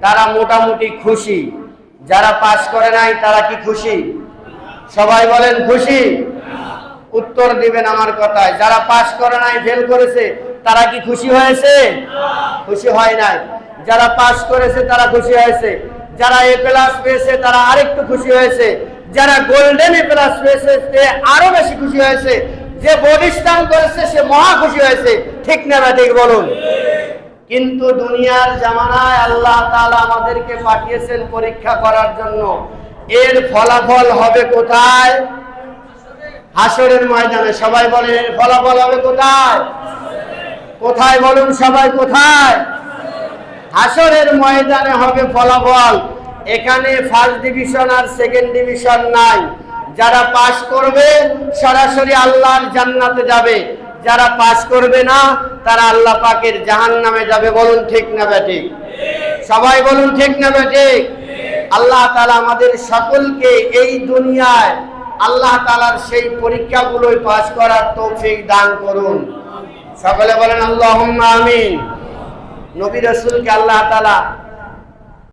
তারা মোটামুটি খুশি। যারা পাশ করে নাই, তারা কি খুশি? সবাই বলেন, খুশি। উত্তর দিবেন আমার কথায়। যারা পাশ করে নাই ফেল করেছে, তারা কি খুশি হয়েছে? খুশি হয় নাই। যারা পাশ করেছে, তারা খুশি হয়েছে। যারা এ প্লাস পেয়েছে, তারা আরেকটু খুশি হয়েছে। যারা গোল্ডেন এ প্লাস পেয়েছে, সে আরও বেশি খুশি হয়েছে। যে বডিস্টান করেছে, সে মহা খুশি হয়েছে। ঠিক না ঠিক বলুন। কিন্তু দুনিয়ার জামানায় আল্লাহ তালা আমাদেরকে পাঠিয়েছেন পরীক্ষা করার জন্য। এর ফলাফল হবে কোথায়? হাসরের ময়দানে। সবাই বলে এর ফলাফল হবে কোথায়? কোথায় বলুন সবাই, কোথায়? হাসরের ময়দানে হবে ফলাফল। এখানে ফার্স্ট ডিভিশন আর সেকেন্ড ডিভিশন নাই। যারা পাশ করবে, সরাসরি আল্লাহর জান্নাতে যাবে। যারা পাশ করবে না, তারা আল্লাহ পাকের জাহান নামে যাবে। বলুন ঠিক না বেঠিক সবাই বলুন ঠিক না বেঠিক আল্লাহ তালা আমাদের সকলকে এই দুনিয়ায় আল্লাহ তালার সেই পরীক্ষাগুলোই পাশ করার তৌফিক দান করুন। সকলে বলেন আল্লাহুম্মা আমিন। নবী রাসূলকে আল্লাহ তাআলা